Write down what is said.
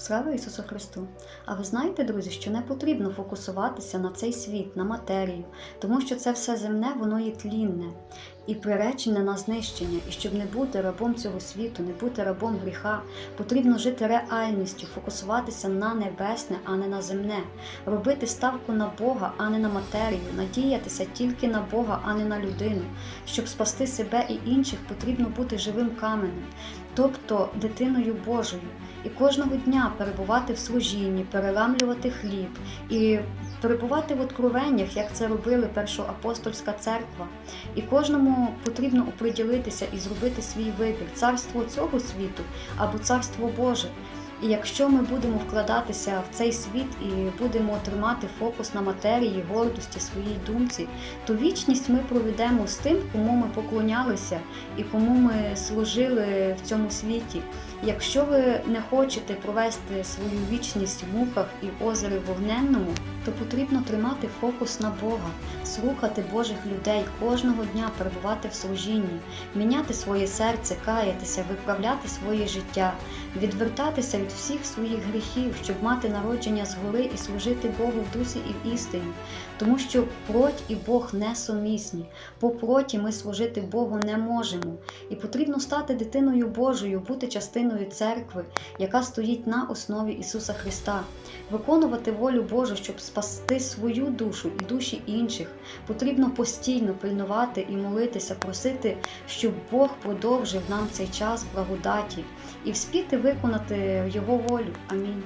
Слава Ісусу Христу! А ви знаєте, друзі, що не потрібно фокусуватися на цей світ, на матерію, тому що це все земне, воно є тлінне і приречене на знищення. І щоб не бути рабом цього світу, не бути рабом гріха, потрібно жити реальністю, фокусуватися на небесне, а не на земне, робити ставку на Бога, а не на матерію, надіятися тільки на Бога, а не на людину. Щоб спасти себе і інших, потрібно бути живим каменем, тобто дитиною Божою. І кожного дня перебувати в служінні, переламлювати хліб і перебувати в откровеннях, як це робили першоапостольська церква. І кожному потрібно оприділитися і зробити свій вибір царство цього світу або царство Боже. І якщо ми будемо вкладатися в цей світ і будемо тримати фокус на матерії, гордості, своїй думці, то вічність ми проведемо з тим, кому ми поклонялися і кому ми служили в цьому світі. Якщо ви не хочете провести свою вічність в муках і озері вогненному, то потрібно тримати фокус на Бога, слухати Божих людей, кожного дня перебувати в служінні, міняти своє серце, каятися, виправляти своє життя, відвертатися від всіх своїх гріхів, щоб мати народження згори і служити Богу в дусі і в істині, тому що плоть і Бог несумісні. По плоті ми служити Богу не можемо, і потрібно стати дитиною Божою, бути частиною церкви, яка стоїть на основі Ісуса Христа, виконувати волю Божу, щоб спасти свою душу і душі інших. Потрібно постійно пильнувати і молитися, просити, щоб Бог продовжив нам цей час благодаті і вспіти виконати Його волю. Амінь.